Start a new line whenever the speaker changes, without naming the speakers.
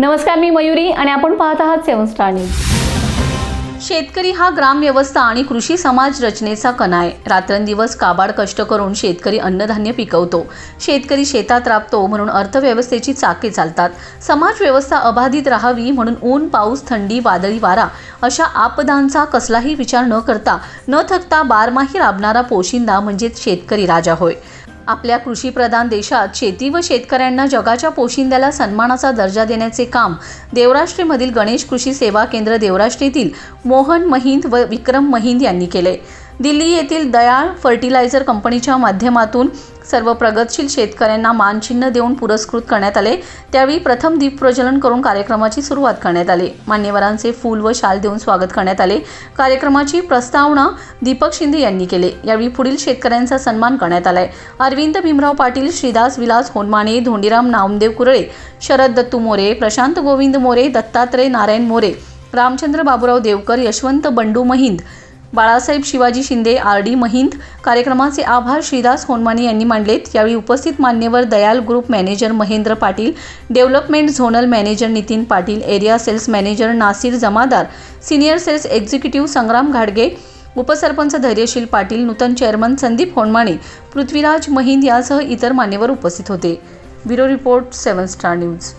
नमस्कार मी मयुरी आणि आपण पाहत आहात सेवन स्टार न्यूज. शेतकरी हा ग्रामव्यवस्था आणि कृषी समाज रचनेचा कणा आहे. रात्रंदिवस काबाड कष्ट करून शेतकरी अन्नधान्य पिकवतो. शेतकरी शेतात राबतो म्हणून अर्थव्यवस्थेची चाके चालतात. समाजव्यवस्था अबाधित राहावी म्हणून ऊन पाऊस थंडी वादळी वारा अशा आपदांचा कसलाही विचार न करता न थकता बारमाही राबणारा पोशिंदा म्हणजेच शेतकरी राजा होय. आपल्या कृषीप्रधान देशात शेती व शेतकऱ्यांना जगाच्या पोशिंद्याला सन्मानाचा दर्जा देण्याचे काम देवराष्ट्रीमधील गणेश कृषी सेवा केंद्र देवराष्ट्रीतील मोहन महिंद व विक्रम महिंद यांनी केले. दिल्ली येथील दयाळ फर्टिलायझर कंपनीच्या माध्यमातून सर्व प्रगतशील शेतकऱ्यांना मानचिन्ह देऊन पुरस्कृत करण्यात आले. त्यावेळी प्रथम दीप प्रज्वलन करून कार्यक्रमाची सुरुवात करण्यात आली. मान्यवरांचे फूल व शाल देऊन स्वागत करण्यात आले. कार्यक्रमाची प्रस्तावना दीपक शिंदे यांनी केले. यावेळी पुढील शेतकऱ्यांचा सन्मान करण्यात आलाय. Arvind Bhimrao Patil Shridas Vilas Honmane Dhondiram Namdev Kurle Sharad Dattu More Prashant Govind More Dattatray Narayan More Ramchandra Baburao Devkar Yashwant Bandu Mahind Balasaheb Shivaji Shinde R D Mahind. कार्यक्रमाचे आभार श्रीदास होनमाने यांनी मांडलेत. यावेळी उपस्थित मान्यवर Dayal group manager Mahendra Patil development zonal manager Nitin Patil area sales manager Nasir Jamadar senior sales executive Sangram घाडगे उपसरपंच धैर्यशील पाटील नूतन चेअरमन संदीप होनमाने पृथ्वीराज महिंद यासह इतर मान्यवर उपस्थित होते. Bureau report seven star news.